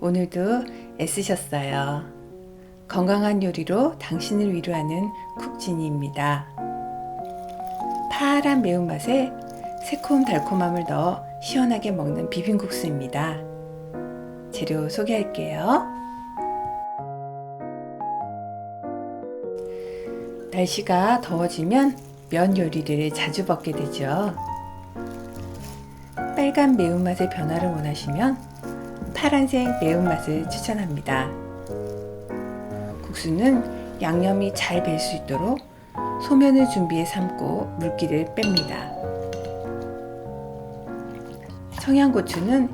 오늘도 애쓰셨어요. 건강한 요리로 당신을 위로하는 쿡진이입니다. 파란 매운맛에 새콤 달콤함을 넣어 시원하게 먹는 비빔국수입니다. 재료 소개할게요. 날씨가 더워지면 면 요리를 자주 먹게 되죠. 빨간 매운맛의 변화를 원하시면 파란색 매운맛을 추천합니다. 국수는 양념이 잘 배 수 있도록 소면을 준비해 삶고 물기를 뺍니다. 청양고추는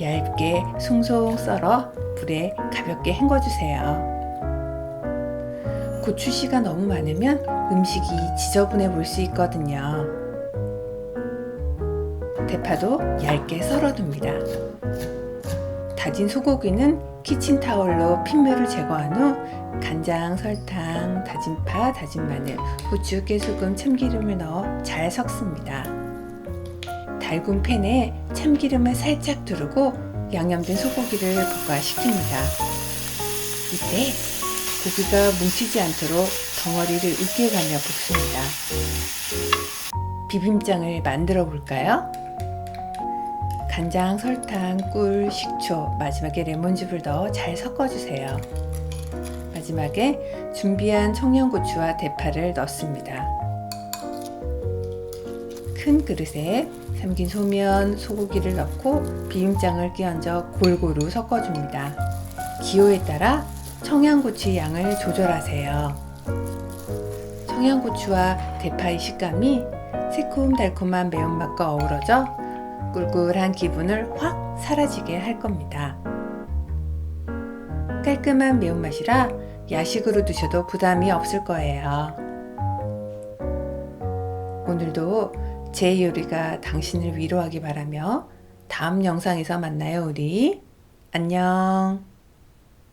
얇게 송송 썰어 불에 가볍게 헹궈주세요. 고추씨가 너무 많으면 음식이 지저분해 보일 수 있거든요. 대파도 얇게 썰어둡니다. 다진 소고기는 키친타올로 핏물을 제거한 후 간장, 설탕, 다진 파, 다진 마늘, 후추, 깨소금, 참기름을 넣어 잘 섞습니다. 달군 팬에 참기름을 살짝 두르고 양념된 소고기를 볶아식힙니다. 이때 고기가 뭉치지 않도록 덩어리를 으깨가며 볶습니다. 비빔장을 만들어 볼까요? 간장, 설탕, 꿀, 식초, 마지막에 레몬즙을 넣어 잘 섞어주세요. 마지막에 준비한 청양고추와 대파를 넣습니다. 큰 그릇에 삶긴 소면, 소고기를 넣고 비빔장을 끼얹어 골고루 섞어줍니다. 기호에 따라 청양고추의 양을 조절하세요. 청양고추와 대파의 식감이 새콤달콤한 매운맛과 어우러져 꿀꿀한 기분을 확 사라지게 할 겁니다. 깔끔한 매운맛이라 야식으로 드셔도 부담이 없을 거예요. 오늘도 제 요리가 당신을 위로하기 바라며 다음 영상에서 만나요, 우리. 안녕.